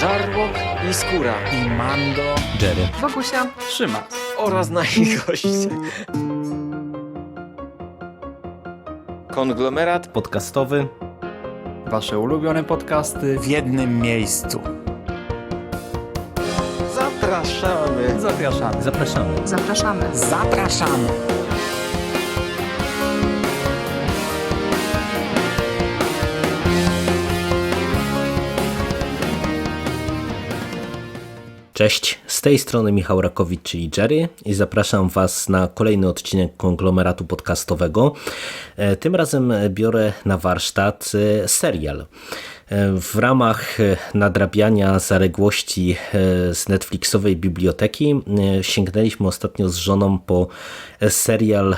Żarłok i Skóra i Mando. Jerry. Wokusia. Trzyma. oraz nasi goście. Konglomerat Podcastowy. Wasze ulubione podcasty w jednym miejscu. zapraszamy. Zapraszamy. Zapraszamy. Zapraszamy. Zapraszamy. Cześć, z tej strony Michał Rakowicz, czyli Jerry i zapraszam Was na kolejny odcinek konglomeratu podcastowego. E, Tym razem biorę na warsztat e, serial. E, W ramach e, nadrabiania zaległości e, z Netflixowej biblioteki sięgnęliśmy ostatnio z żoną po serial,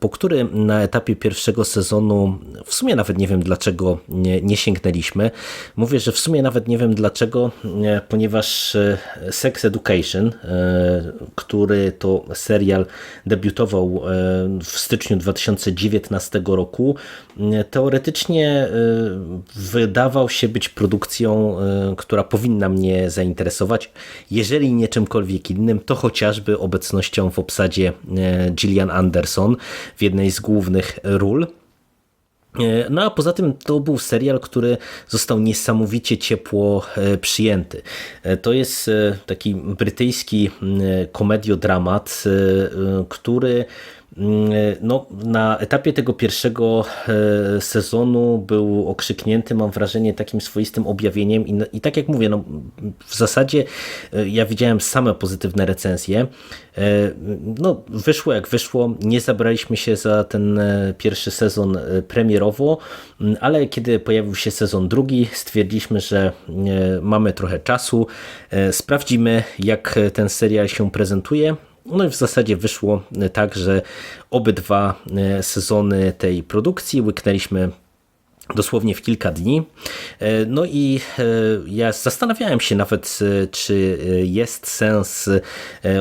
po który na etapie pierwszego sezonu w sumie nawet nie wiem dlaczego nie, nie sięgnęliśmy. Mówię, że w sumie nawet nie wiem dlaczego, ponieważ Sex Education, który to serial debiutował w styczniu 2019 roku, teoretycznie wydawał się być produkcją, e, która powinna mnie zainteresować. Jeżeli nie czymkolwiek innym, to chociażby obecnością w obsadzie e, Gillian Anderson w jednej z głównych ról. E, No a poza tym to był serial, który został niesamowicie ciepło przyjęty. To jest taki brytyjski komediodramat, który no, na etapie tego pierwszego e, sezonu był okrzyknięty, mam wrażenie, takim swoistym objawieniem i, i tak jak mówię, no, w zasadzie e, ja widziałem same pozytywne recenzje. E, No, wyszło jak wyszło, nie zabraliśmy się za ten e, pierwszy sezon e, premierowo, m, ale kiedy pojawił się sezon drugi, stwierdziliśmy, że e, mamy trochę czasu, e, sprawdzimy jak ten serial się prezentuje. No i w zasadzie wyszło e, tak, że obydwa e, sezony tej produkcji łyknęliśmy dosłownie w kilka dni. E, No i e, ja zastanawiałem się nawet, e, czy jest sens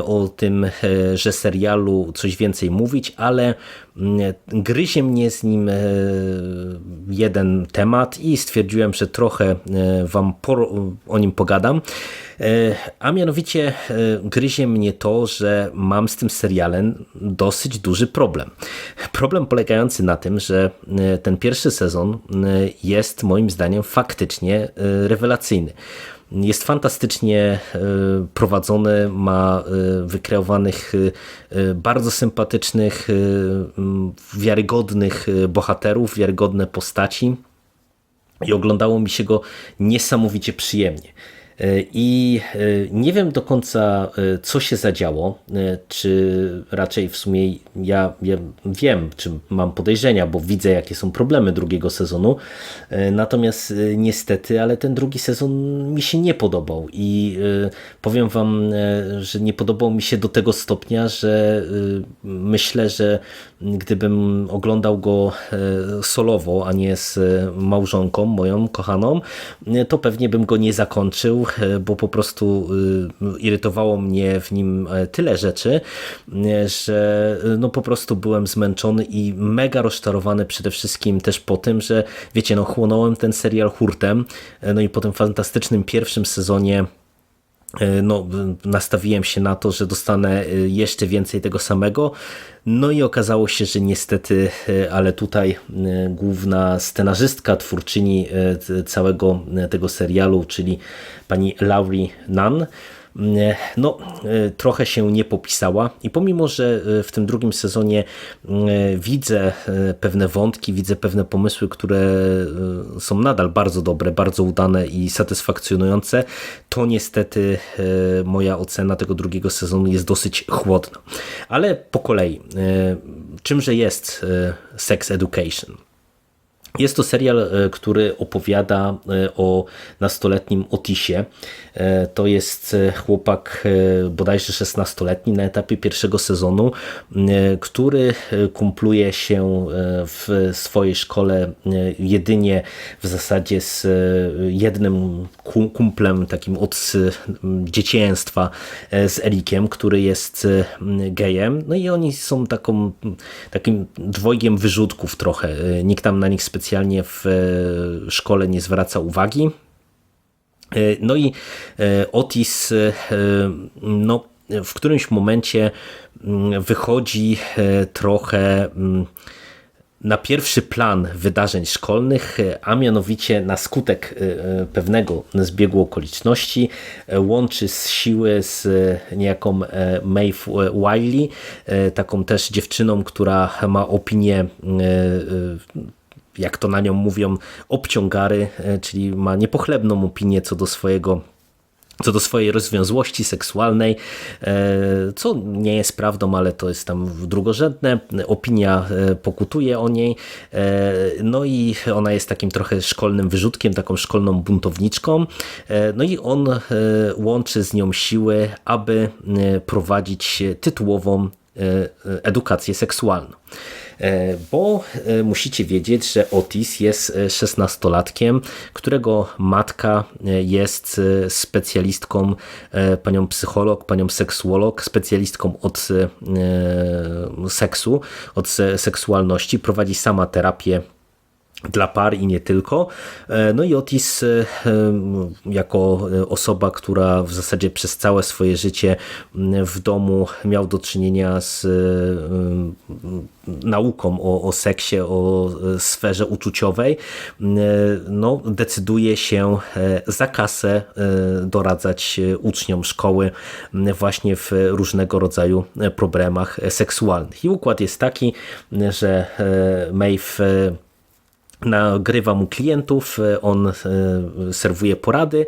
o tym, że serialu coś więcej mówić, ale mm, gryzie mnie z nim jeden temat i stwierdziłem, że trochę wam o nim pogadam. A mianowicie gryzie mnie to, że mam z tym serialem dosyć duży problem. Problem polegający na tym, że ten pierwszy sezon jest moim zdaniem faktycznie e, rewelacyjny. Jest fantastycznie e, prowadzony, ma wykreowanych bardzo sympatycznych, wiarygodnych bohaterów, wiarygodne postaci i oglądało mi się go niesamowicie przyjemnie. E, I e, nie wiem do końca, e, co się zadziało, czy raczej w sumie ja, ja wiem, czy mam podejrzenia, bo widzę, jakie są problemy drugiego sezonu. Natomiast niestety, ale ten drugi sezon mi się nie podobał. I powiem Wam, że nie podobał mi się do tego stopnia, że myślę, że gdybym oglądał go solowo, a nie z małżonką moją kochaną, to pewnie bym go nie zakończył, bo po prostu e, irytowało mnie w nim e, tyle rzeczy, e, że e, no po prostu byłem zmęczony i mega rozczarowany przede wszystkim też po tym, że wiecie, no chłonąłem ten serial hurtem, e, no i po tym fantastycznym pierwszym sezonie E, no, nastawiłem się na to, że dostanę e, jeszcze więcej tego samego. No i okazało się, że niestety, e, ale tutaj e, główna scenarzystka, twórczyni e, całego e, tego serialu, czyli pani Laurie Nunn, e, no, e, trochę się nie popisała i pomimo, że e, w tym drugim sezonie e, widzę pewne wątki, widzę pewne pomysły, które są nadal bardzo dobre, bardzo udane i satysfakcjonujące, to niestety moja ocena tego drugiego sezonu jest dosyć chłodna. Ale po kolei, czymże jest Sex Education? Jest to serial, e, który opowiada e, o nastoletnim Otisie. E, To jest chłopak bodajże 16-letni na etapie pierwszego sezonu, który kumpluje się w swojej szkole jedynie w zasadzie z jednym kum- kumplem takim od dzieciństwa z Erikiem, który jest gejem. No i oni są taką, takim dwojgiem wyrzutków trochę. Nikt tam na nich specjalnie w e, szkole nie zwraca uwagi. E, No i e, Otis no, w którymś momencie mm, wychodzi trochę mm, na pierwszy plan wydarzeń szkolnych, a mianowicie na skutek pewnego zbiegu okoliczności łączy z siły z niejaką Maeve Wiley, taką też dziewczyną, która ma opinię jak to na nią mówią, obciągary, e, czyli ma niepochlebną opinię co do swojego co do swojej rozwiązłości seksualnej, e, co nie jest prawdą, ale to jest tam drugorzędne. Opinia e, pokutuje o niej, no i ona jest takim trochę szkolnym wyrzutkiem, taką szkolną buntowniczką. No i on łączy z nią siły, aby prowadzić tytułową edukację seksualną. E, Bo e, musicie wiedzieć, że Otis jest e, 16-latkiem, którego matka jest specjalistką, panią psycholog, panią seksuolog, specjalistką od seksu, od se- seksualności, prowadzi sama terapię dla par i nie tylko. E, No i Otis e, em, jako e, osoba, która w zasadzie przez całe swoje życie w domu miał do czynienia z e, nauką o, o seksie, o e, sferze uczuciowej, e, no, decyduje się e, za kasę e, doradzać e, uczniom szkoły właśnie w różnego rodzaju e, problemach e, seksualnych. I układ jest taki, że e, Maeve e, nagrywa mu klientów, e, on e, serwuje porady,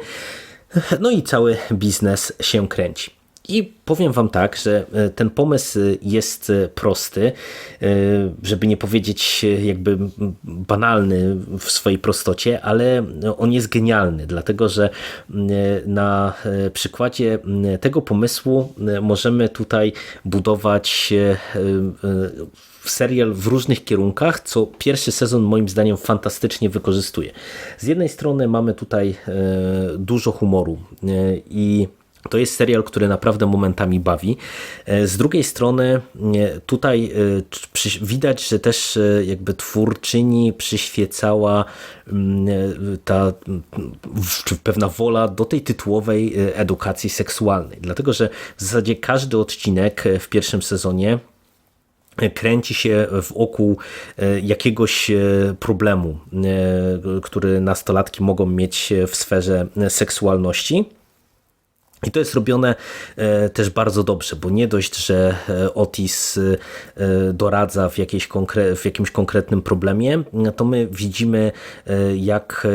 no i cały biznes się kręci. I powiem Wam tak, że e, ten pomysł jest e, prosty, e, żeby nie powiedzieć jakby banalny w swojej prostocie, ale on jest genialny, dlatego że na przykładzie tego pomysłu możemy tutaj budować serial w różnych kierunkach, co pierwszy sezon moim zdaniem fantastycznie wykorzystuje. Z jednej strony mamy tutaj dużo humoru i to jest serial, który naprawdę momentami bawi. E, Z drugiej strony e, tutaj e, widać, że też jakby twórczyni przyświecała mm, ta mm, pewna wola do tej tytułowej edukacji seksualnej. Dlatego, że w zasadzie każdy odcinek w pierwszym sezonie kręci się wokół jakiegoś problemu, który nastolatki mogą mieć w sferze seksualności. I to jest robione e, też bardzo dobrze, bo nie dość, że e, Otis e, doradza w, konkre- w jakimś konkretnym problemie, to my widzimy, jak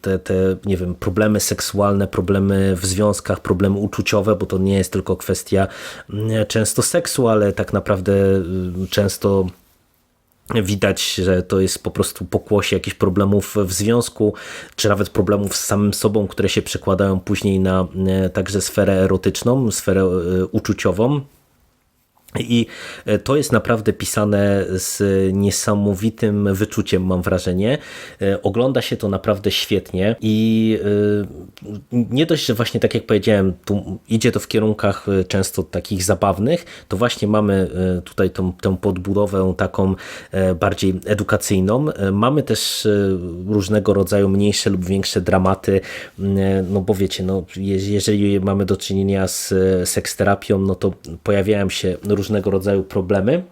te, te nie wiem, problemy seksualne, problemy w związkach, problemy uczuciowe, bo to nie jest tylko kwestia często seksu, ale tak naprawdę często Widać, że to jest po prostu pokłosie jakichś problemów w związku, czy nawet problemów z samym sobą, które się przekładają później na e, także sferę erotyczną, sferę e, uczuciową. I e, to jest naprawdę pisane z niesamowitym wyczuciem, mam wrażenie. E, Ogląda się to naprawdę świetnie i e, nie dość, że właśnie tak jak powiedziałem, idzie to w kierunkach często takich zabawnych, to właśnie mamy tutaj tą, tę podbudowę taką bardziej edukacyjną. Mamy też różnego rodzaju mniejsze lub większe dramaty, no bo wiecie, no, je- jeżeli mamy do czynienia z seksterapią, no to pojawiają się różnego rodzaju problemy.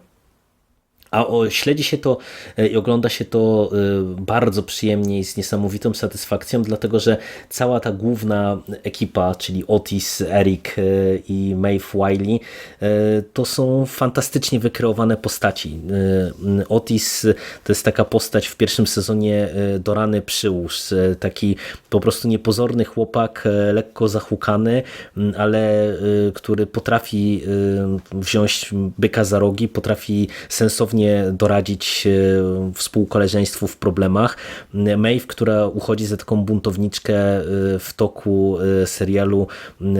A o, śledzi się to e, i ogląda się to e, bardzo przyjemnie i z niesamowitą satysfakcją, dlatego że cała ta główna ekipa, czyli Otis, Eric e, i Maeve Wiley, to są fantastycznie wykreowane postaci. Otis to jest taka postać w pierwszym sezonie Dorany Przyłóż, taki po prostu niepozorny chłopak, lekko zahukany, ale który potrafi wziąć byka za rogi, potrafi sensownie doradzić e, współkoleżeństwu w problemach. Maeve, która uchodzi za taką buntowniczkę e, w toku e, serialu,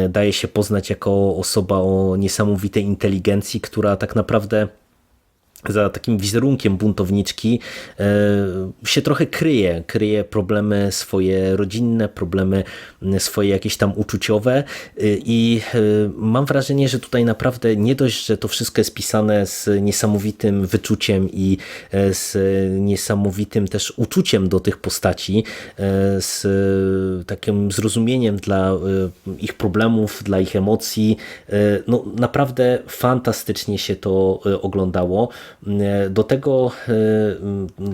daje się poznać jako osoba o niesamowitej inteligencji, która tak naprawdę za takim wizerunkiem buntowniczki e, się trochę kryje. Kryje problemy swoje rodzinne, problemy swoje jakieś tam uczuciowe e, i e, mam wrażenie, że tutaj naprawdę nie dość, że to wszystko jest pisane z niesamowitym wyczuciem i z niesamowitym też uczuciem do tych postaci, z takim zrozumieniem dla ich problemów, dla ich emocji. No naprawdę fantastycznie się to oglądało. Do tego e,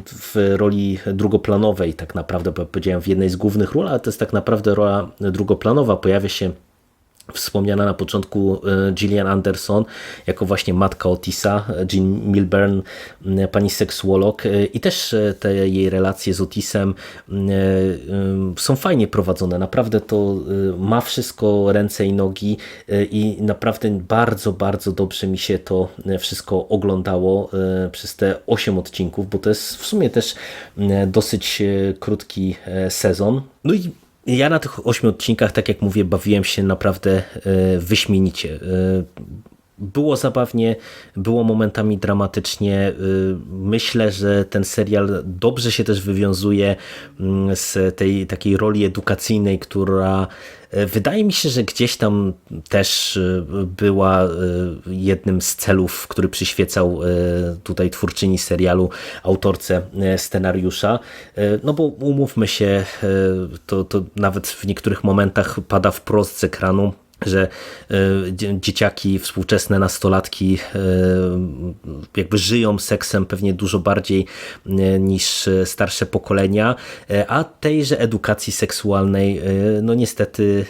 w roli drugoplanowej, tak naprawdę, powiedziałem w jednej z głównych ról, ale to jest tak naprawdę rola drugoplanowa, pojawia się wspomniana na początku e, Gillian Anderson jako właśnie matka Otisa, Jean Milburn, e, pani seksuolog e, i też te jej relacje z Otisem są fajnie prowadzone. Naprawdę to ma wszystko ręce i nogi i naprawdę bardzo, bardzo dobrze mi się to wszystko oglądało przez te 8 odcinków, bo to jest w sumie też dosyć krótki sezon. No i ja na tych ośmiu odcinkach, tak jak mówię, bawiłem się naprawdę e, wyśmienicie. Było zabawnie, było momentami dramatycznie. E, myślę, że ten serial dobrze się też wywiązuje mm, z tej takiej roli edukacyjnej, która Wydaje mi się, że gdzieś tam też e, była jednym z celów, który przyświecał tutaj twórczyni serialu, autorce scenariusza. No bo umówmy się, to, to nawet w niektórych momentach pada wprost z ekranu, że e, dzieciaki, współczesne nastolatki e, jakby żyją seksem pewnie dużo bardziej e, niż starsze pokolenia, a tejże edukacji seksualnej no niestety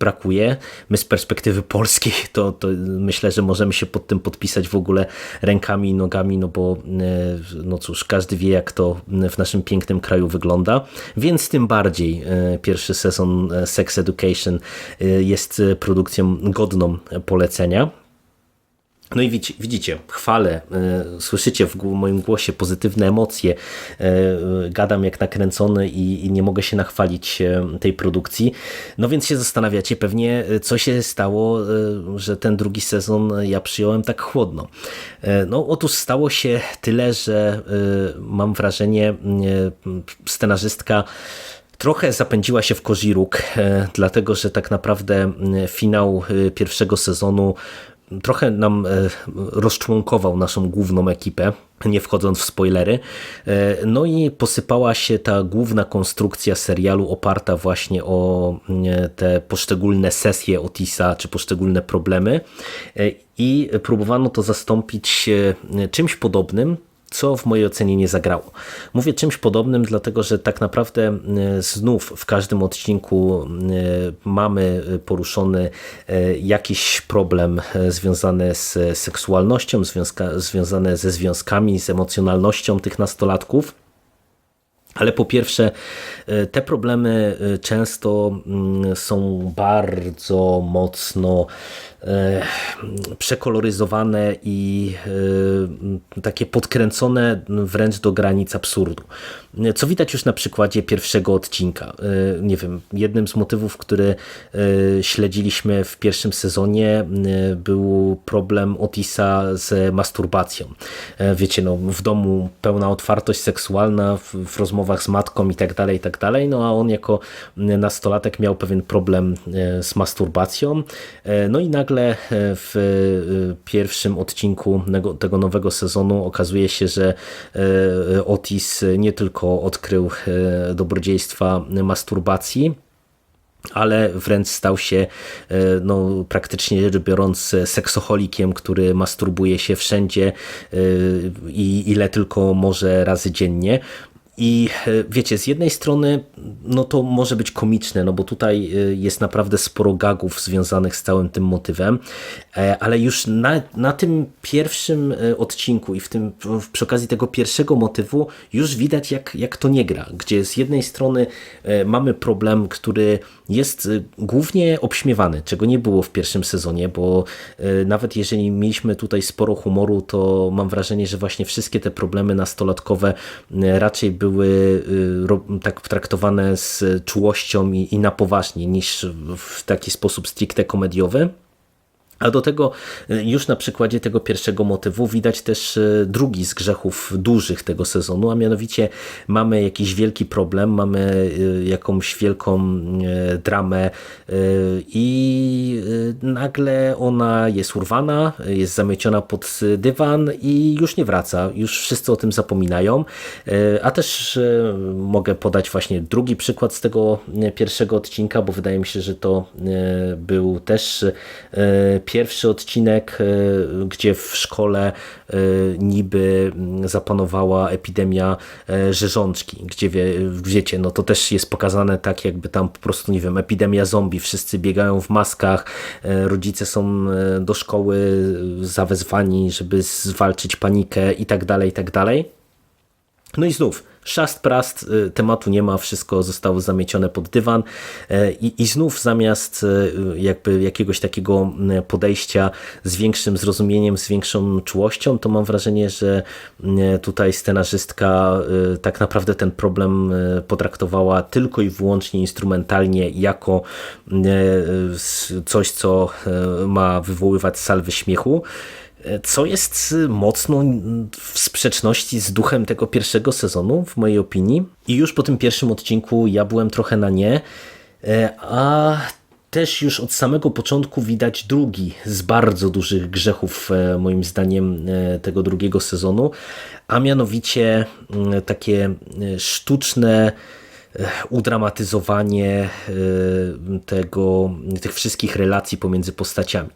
brakuje. My z perspektywy polskiej to, to myślę, że możemy się pod tym podpisać w ogóle rękami i nogami, no bo no cóż, każdy wie jak to w naszym pięknym kraju wygląda, więc tym bardziej pierwszy sezon Sex Education jest produkcją godną polecenia. No i widzicie, chwalę, e, słyszycie w moim głosie pozytywne emocje, e, gadam jak nakręcony i, nie mogę się nachwalić e, tej produkcji. No więc się zastanawiacie pewnie, co się stało, że ten drugi sezon ja przyjąłem tak chłodno. No otóż stało się tyle, że mam wrażenie, scenarzystka Trochę zapędziła się w kozi róg, e, dlatego że tak naprawdę finał e, pierwszego sezonu trochę nam e, rozczłonkował naszą główną ekipę, nie wchodząc w spoilery. No i posypała się ta główna konstrukcja serialu oparta właśnie o te poszczególne sesje Otisa, czy poszczególne problemy i próbowano to zastąpić czymś podobnym, co w mojej ocenie nie zagrało. Mówię czymś podobnym, dlatego że tak naprawdę e, znów w każdym odcinku e, mamy poruszony e, jakiś problem związany z seksualnością, związka, związany ze związkami, z emocjonalnością tych nastolatków. Ale po pierwsze, te problemy często mm, są bardzo mocno przekoloryzowane i e, takie podkręcone wręcz do granic absurdu. Co widać już na przykładzie pierwszego odcinka. E, nie wiem, jednym z motywów, który śledziliśmy w pierwszym sezonie był problem Otisa z masturbacją. Wiecie, no, w domu pełna otwartość seksualna, w, w rozmowach z matką i tak dalej, i tak dalej, no a on jako nastolatek miał pewien problem z masturbacją. No i nagle nagle e, w e, pierwszym odcinku tego nowego sezonu okazuje się, że e, Otis nie tylko odkrył dobrodziejstwa masturbacji, ale wręcz stał się no, praktycznie rzecz biorąc seksoholikiem, który masturbuje się wszędzie i ile tylko może razy dziennie. I e, wiecie, z jednej strony no to może być komiczne, no bo tutaj e, jest naprawdę sporo gagów związanych z całym tym motywem, e, ale już na, na tym pierwszym odcinku i w tym, przy okazji tego pierwszego motywu już widać jak, jak to nie gra, gdzie z jednej strony mamy problem, który jest głównie obśmiewany, czego nie było w pierwszym sezonie, bo nawet jeżeli mieliśmy tutaj sporo humoru, to mam wrażenie, że właśnie wszystkie te problemy nastolatkowe raczej były były y, tak traktowane z czułością i, i na poważnie niż w taki sposób stricte komediowy. A do tego y, już na przykładzie tego pierwszego motywu widać też y, drugi z grzechów dużych tego sezonu, a mianowicie mamy jakiś wielki problem, mamy y, jakąś wielką dramę i nagle ona jest urwana, jest zamieciona pod dywan i już nie wraca, już wszyscy o tym zapominają, a też mogę podać właśnie drugi przykład z tego pierwszego odcinka, bo wydaje mi się, że to był też pierwszy odcinek, y, gdzie w szkole y, niby mm, zapanowała epidemia y, rzeżączki, gdzie wie, wiecie, no to też jest pokazane tak, jakby tam po prostu, nie wiem, epidemia zombie, wszyscy biegają w maskach, rodzice są do szkoły zawezwani, żeby zwalczyć panikę i tak dalej, i tak dalej. No i znów, szast prast, y, tematu nie ma, wszystko zostało zamiecione pod dywan. Y, i, i znów zamiast y, jakby jakiegoś takiego y, podejścia z większym zrozumieniem, z większą czułością, to mam wrażenie, że tutaj scenarzystka tak naprawdę ten problem potraktowała tylko i wyłącznie instrumentalnie jako coś, co ma wywoływać salwy śmiechu co jest mocno w sprzeczności z duchem tego pierwszego sezonu, w mojej opinii. I już po tym pierwszym odcinku ja byłem trochę na nie, e, a też już od samego początku widać drugi z bardzo dużych grzechów, e, moim zdaniem, e, tego drugiego sezonu, a mianowicie mm, takie sztuczne udramatyzowanie tego, tych wszystkich relacji pomiędzy postaciami.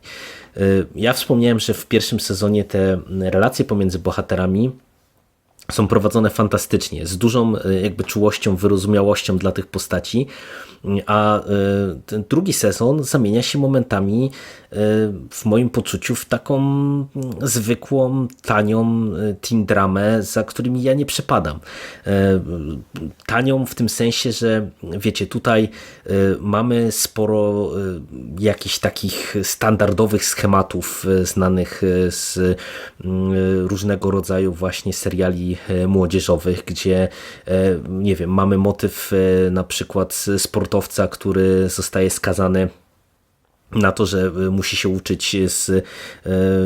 E, Ja wspomniałem, że w pierwszym sezonie te relacje pomiędzy bohaterami są prowadzone fantastycznie, z dużą e, jakby czułością, wyrozumiałością dla tych postaci, a e, ten drugi sezon zamienia się momentami e, w moim poczuciu w taką mm, zwykłą, tanią e, teen dramę, za którymi ja nie przepadam. Tanią w tym sensie, że wiecie, tutaj mamy sporo jakichś takich standardowych schematów znanych z mm, różnego rodzaju właśnie seriali młodzieżowych, gdzie nie wiem, mamy motyw na przykład sportowca, który zostaje skazany na to, że y, musi się uczyć z e,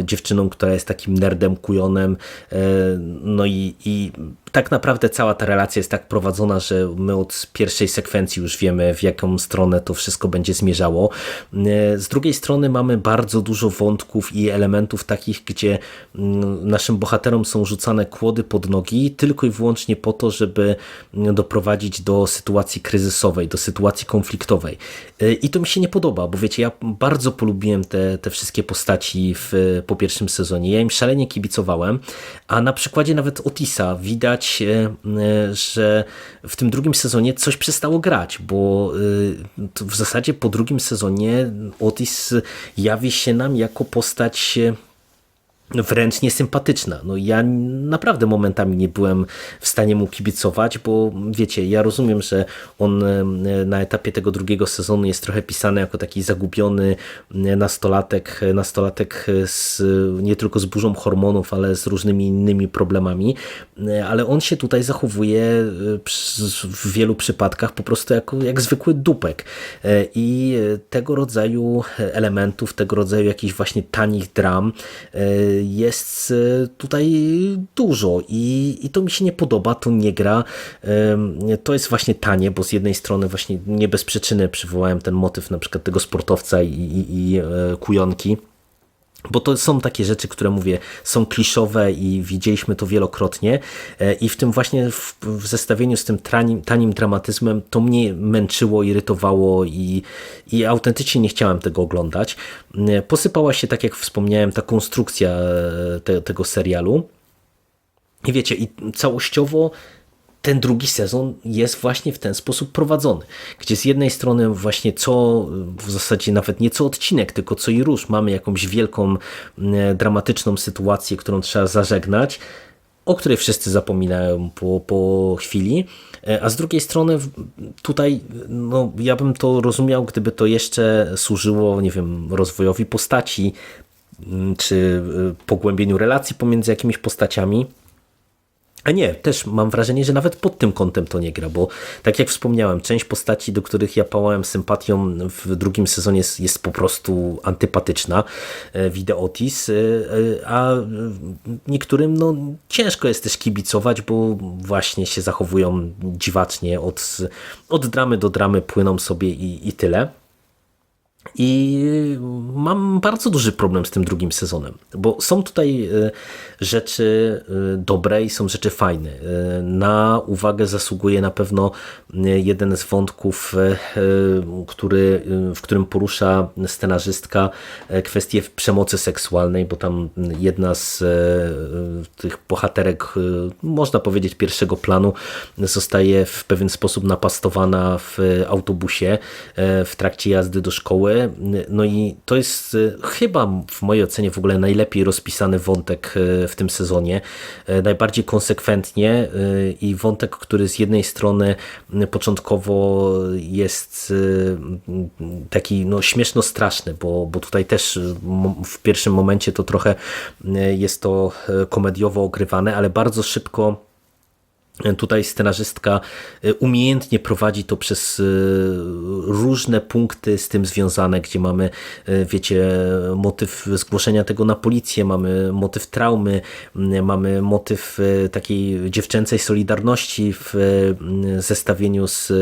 dziewczyną, która jest takim nerdem, kujonem. E, no i, i tak naprawdę cała ta relacja jest tak prowadzona, że my od pierwszej sekwencji już wiemy, w jaką stronę to wszystko będzie zmierzało. E, Z drugiej strony mamy bardzo dużo wątków i elementów takich, gdzie mm, naszym bohaterom są rzucane kłody pod nogi tylko i wyłącznie po to, żeby mm, doprowadzić do sytuacji kryzysowej, do sytuacji konfliktowej. E, I to mi się nie podoba, bo wiecie, ja bardzo polubiłem te, te wszystkie postaci w, po pierwszym sezonie. Ja im szalenie kibicowałem, a na przykładzie nawet Otisa widać, e, że w tym drugim sezonie coś przestało grać, bo e, w zasadzie po drugim sezonie Otis jawi się nam jako postać e, wręcz niesympatyczna. No ja naprawdę momentami nie byłem w stanie mu kibicować, bo wiecie, ja rozumiem, że on e, na etapie tego drugiego sezonu jest trochę pisany jako taki zagubiony nastolatek, nastolatek z, nie tylko z burzą hormonów, ale z różnymi innymi problemami, E, ale on się tutaj zachowuje e, w wielu przypadkach po prostu jako, jak zwykły dupek i tego rodzaju elementów, tego rodzaju jakichś właśnie tanich dram jest e, tutaj dużo i, i to mi się nie podoba, to nie gra. To jest właśnie tanie, bo z jednej strony właśnie nie bez przyczyny przywołałem ten motyw na przykład tego sportowca i, i, i e, kujonki. Bo to są takie rzeczy, które mówię, są kliszowe i widzieliśmy to wielokrotnie E, i w tym właśnie w, w zestawieniu z tym tanim, tanim dramatyzmem to mnie męczyło, irytowało i, i autentycznie nie chciałem tego oglądać. E, Posypała się, tak jak wspomniałem, ta konstrukcja e, te, tego serialu. I wiecie, i całościowo ten drugi sezon jest właśnie w ten sposób prowadzony, gdzie z jednej strony właśnie co, w zasadzie nawet nie co odcinek, tylko co i róż mamy jakąś wielką, dramatyczną sytuację, którą trzeba zażegnać, o której wszyscy zapominają po, po chwili, E, a z drugiej strony tutaj no, ja bym to rozumiał, gdyby to jeszcze służyło, nie wiem, rozwojowi postaci, czy e, pogłębieniu relacji pomiędzy jakimiś postaciami, A nie, też mam wrażenie, że nawet pod tym kątem to nie gra, bo tak jak wspomniałem, część postaci, do których ja pałałem sympatią w drugim sezonie jest, jest po prostu antypatyczna, e, Video Otis, e, e, a niektórym no, ciężko jest też kibicować, bo właśnie się zachowują dziwacznie, od, od dramy do dramy płyną sobie i, i tyle. I mam bardzo duży problem z tym drugim sezonem, bo są tutaj e, rzeczy e, dobre i są rzeczy fajne. E, Na uwagę zasługuje na pewno jeden z wątków, który, w którym porusza scenarzystka kwestię przemocy seksualnej, bo tam jedna z tych bohaterek, można powiedzieć, pierwszego planu zostaje w pewien sposób napastowana w autobusie w trakcie jazdy do szkoły no i to jest e, chyba w mojej ocenie w ogóle najlepiej rozpisany wątek e, w tym sezonie. E, najbardziej konsekwentnie i wątek, który z jednej strony początkowo jest taki no, śmieszno-straszny, bo, bo tutaj też w pierwszym momencie to trochę jest to komediowo ogrywane, ale bardzo szybko Tutaj scenarzystka y, umiejętnie prowadzi to przez y, różne punkty z tym związane, gdzie mamy, y, wiecie, motyw zgłoszenia tego na policję, mamy motyw traumy, mamy motyw takiej dziewczęcej solidarności w zestawieniu z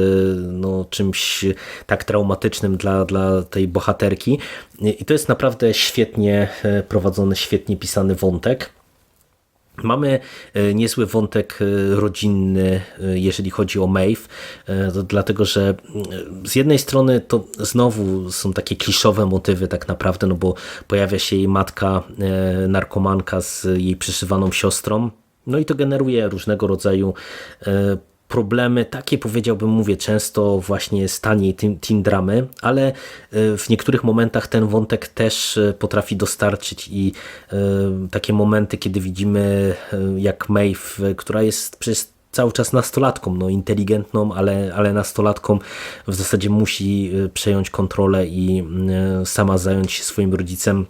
no, czymś tak traumatycznym dla, dla tej bohaterki. I to jest naprawdę świetnie prowadzony, świetnie pisany wątek. Mamy e, niezły wątek e, rodzinny, e, jeżeli chodzi o Maeve, dlatego że z jednej strony to znowu są takie kliszowe motywy tak naprawdę, no bo pojawia się jej matka narkomanka z jej przyszywaną siostrą, no i to generuje różnego rodzaju problemy, takie powiedziałbym, mówię często właśnie z taniej teen dramy, ale e, w niektórych momentach ten wątek też e, potrafi dostarczyć i e, takie momenty, kiedy widzimy jak Maeve, która jest przez cały czas nastolatką, no inteligentną, ale, ale nastolatką w zasadzie musi przejąć kontrolę i sama zająć się swoim rodzicem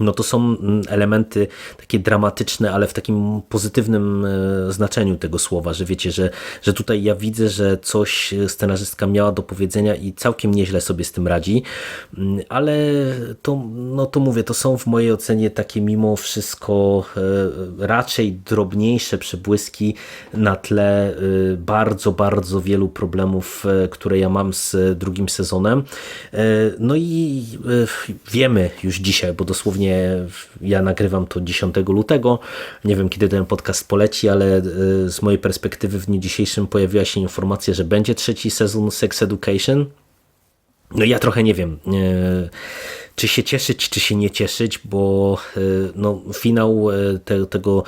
no to są mm, elementy takie dramatyczne, ale w takim pozytywnym e, znaczeniu tego słowa, że wiecie, że, że tutaj ja widzę, że coś scenarzystka miała do powiedzenia i całkiem nieźle sobie z tym radzi, mm, ale to, no to mówię, to są w mojej ocenie takie mimo wszystko e, raczej drobniejsze przebłyski na tle e, bardzo, bardzo wielu problemów, które ja mam z drugim sezonem. No i wiemy już dzisiaj, bo dosłownie ja nagrywam to 10 lutego. Nie wiem, kiedy ten podcast poleci, ale e, z mojej perspektywy w dniu dzisiejszym pojawiła się informacja, że będzie trzeci sezon Sex Education. No ja trochę nie wiem, e, czy się cieszyć, czy się nie cieszyć, bo e, no, finał te, tego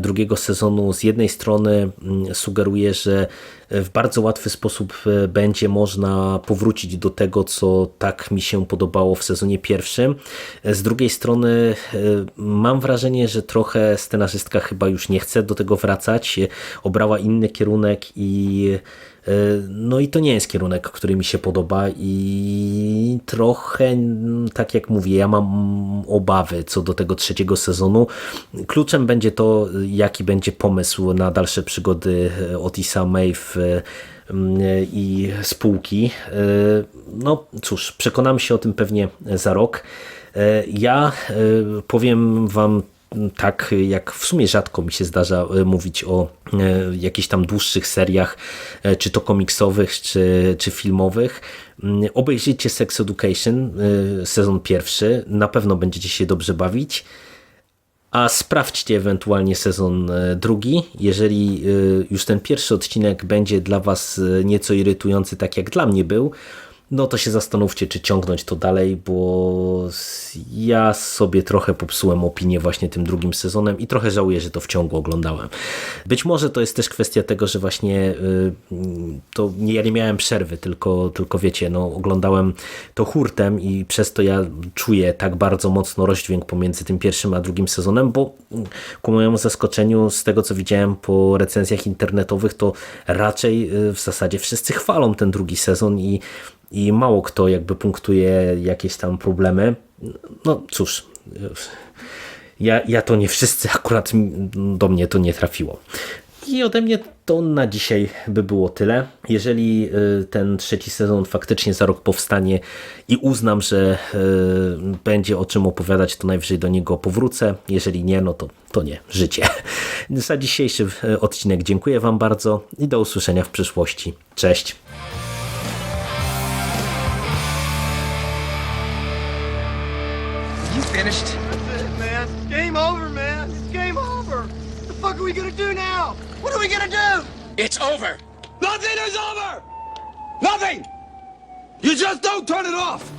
drugiego sezonu z jednej strony sugeruje, że w bardzo łatwy sposób e, będzie można powrócić do tego, co tak mi się podobało w sezonie pierwszym. E, z drugiej strony e, mam wrażenie, że trochę scenarzystka chyba już nie chce do tego wracać, obrała inny kierunek i no i to nie jest kierunek, który mi się podoba i trochę, tak jak mówię, ja mam obawy co do tego trzeciego sezonu. Kluczem będzie to, jaki będzie pomysł na dalsze przygody Otisa Maeve i spółki. E, no cóż, przekonamy się o tym pewnie za rok. E, ja e, powiem Wam tak jak w sumie rzadko mi się zdarza mówić o jakichś tam dłuższych seriach, czy to komiksowych, czy, czy filmowych. Obejrzyjcie Sex Education, sezon pierwszy, na pewno będziecie się dobrze bawić a sprawdźcie ewentualnie sezon e, drugi. Jeżeli e, już ten pierwszy odcinek będzie dla Was e, nieco irytujący, tak jak dla mnie był, no to się zastanówcie, czy ciągnąć to dalej, bo ja sobie trochę popsułem opinię właśnie tym drugim sezonem i trochę żałuję, że to w ciągu oglądałem. Być może to jest też kwestia tego, że właśnie y, to nie, ja nie miałem przerwy, tylko, tylko wiecie, no, oglądałem to hurtem i przez to ja czuję tak bardzo mocno rozdźwięk pomiędzy tym pierwszym a drugim sezonem, bo ku mojemu zaskoczeniu z tego, co widziałem po recenzjach internetowych, to raczej y, w zasadzie wszyscy chwalą ten drugi sezon i i mało kto jakby punktuje jakieś tam problemy. No cóż, ja, ja to nie wszyscy, akurat do mnie to nie trafiło. I ode mnie to na dzisiaj by było tyle. Jeżeli y, ten trzeci sezon faktycznie za rok powstanie i uznam, że y, będzie o czym opowiadać, to najwyżej do niego powrócę. Jeżeli nie, no to, to nie. Życie. Za dzisiejszy y, odcinek dziękuję Wam bardzo i do usłyszenia w przyszłości. Cześć. It's over. Nothing is over! Nothing! You just don't turn it off!